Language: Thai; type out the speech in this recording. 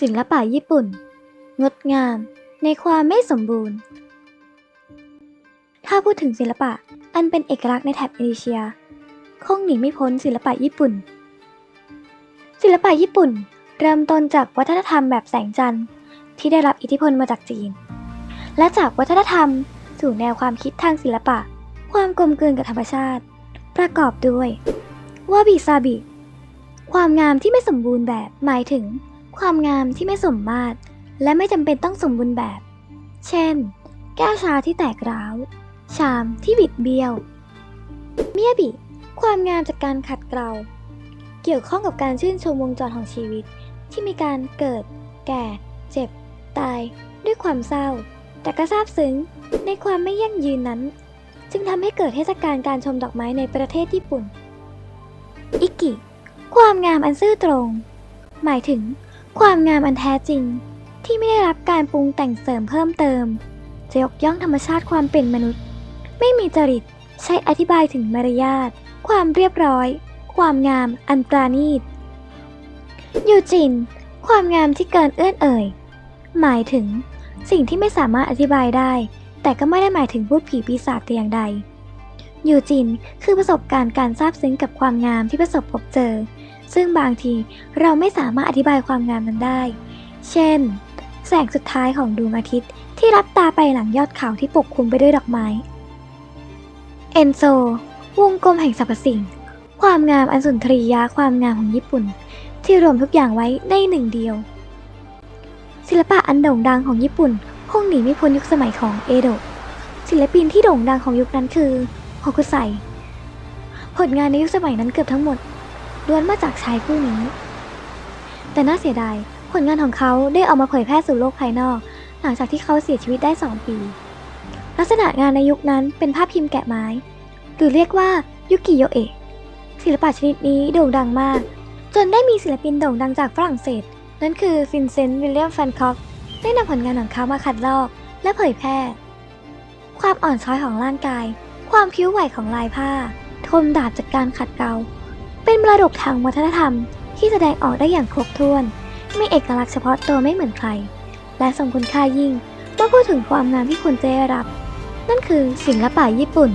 ศิลปะญี่ปุ่น งดงามในความไม่สมบูรณ์ ถ้าพูดถึงศิลปะอันเป็นเอกลักษณ์ในแถบเอเชีย คงหนีไม่พ้นศิลปะญี่ปุ่น ศิลปะญี่ปุ่น เริ่มต้นจากวัฒนธรรมแบบแสงจันทร์ที่ได้รับอิทธิพลมาจากจีน และจากวัฒนธรรมสู่แนวความคิดทางศิลปะ ความกลมกลืนกับธรรมชาติ ประกอบด้วยวาบิซาบิ ความงามที่ไม่สมบูรณ์แบบหมายถึง ความงามที่ไม่สมมาตร และไม่จำเป็นต้องสมบูรณ์แบบ เช่น แก้วชาที่แตกร้าว ชามที่บิดเบี้ยว เมียบิ ความงามจากการขัดเกลา เกี่ยวข้องกับการชื่นชมวงจรของชีวิต ที่มีการเกิด แก่ เจ็บ ตาย ด้วยความเศร้า แต่ก็ซาบซึ้งในความไม่ยั่งยืนนั้น จึงทำให้เกิดเทศกาลการชมดอกไม้ในประเทศญี่ปุ่น อิกิ ความงามอันซื่อตรง หมายถึง ความงามอันแท้จริง ที่ไม่ได้รับการปรุงแต่งเสริมเพิ่มเติม จะยกย่องธรรมชาติความเป็นมนุษย์ ไม่มีจริตใช้อธิบายถึงมารยาท ความเรียบร้อย ความงามอันปราณีต ยูจิน ความงามที่เกินเอื้อนเอ่ย หมายถึง สิ่งที่ไม่สามารถอธิบายได้ แต่ก็ไม่ได้หมายถึงพูดผีปีศาจแต่อย่างใด ยูจินคือประสบการณ์การซาบซึ้งกับความงามที่ประสบพบเจอ ซึ่งบางทีเราไม่สามารถอธิบายความงามนั้นได้ เช่น แสงสุดท้ายของดวงอาทิตย์ที่รับตาไปหลังยอดเขาที่ปกคลุมไปด้วยดอกไม้ เอนโซ วงกลมแห่งสรรพสิ่ง ความงามอันสุนทรียะความงามของญี่ปุ่น ที่รวมทุกอย่างไว้ในหนึ่งเดียว ศิลปะอันโด่งดังของญี่ปุ่นคงหนีไม่พ้นยุคสมัยของเอโดะศิลปินที่โด่งดังของยุคนั้นคือฮอกุไซผลงานในยุคสมัยนั้นเกือบทั้งหมด ล้วนมาจากชายผู้นี้ แต่น่าเสียดายผลงานของเขาได้ออกมาเผยแพร่สู่โลกภายนอก หลังจากที่เขาเสียชีวิตได้2ปี ลักษณะงานในยุคนั้นเป็นภาพพิมพ์แกะไม้ หรือเรียกว่ายุกิโยเอะศิลปะชนิดนี้โด่งดังมาก จนได้มีศิลปินโด่งดังจากฝรั่งเศส นั่นคือฟินเซนต์วิลเลียมแฟนคอกได้นำผลงานของเขามาขัดลอกและเผยแพร่ ความอ่อนช้อยของร่างกาย ความผิวไหวของลายผ้า ทมดาบจากการขัดเกลา เป็นมรดกทางวัฒนธรรมที่แสดงออกได้อย่างครบถ้วน มีเอกลักษณ์เฉพาะตัวไม่เหมือนใคร และทรงคุณค่ายิ่งเมื่อพูดถึงความงามที่ควรจะได้รับ นั่นคือศิละปะญี่ปุ่น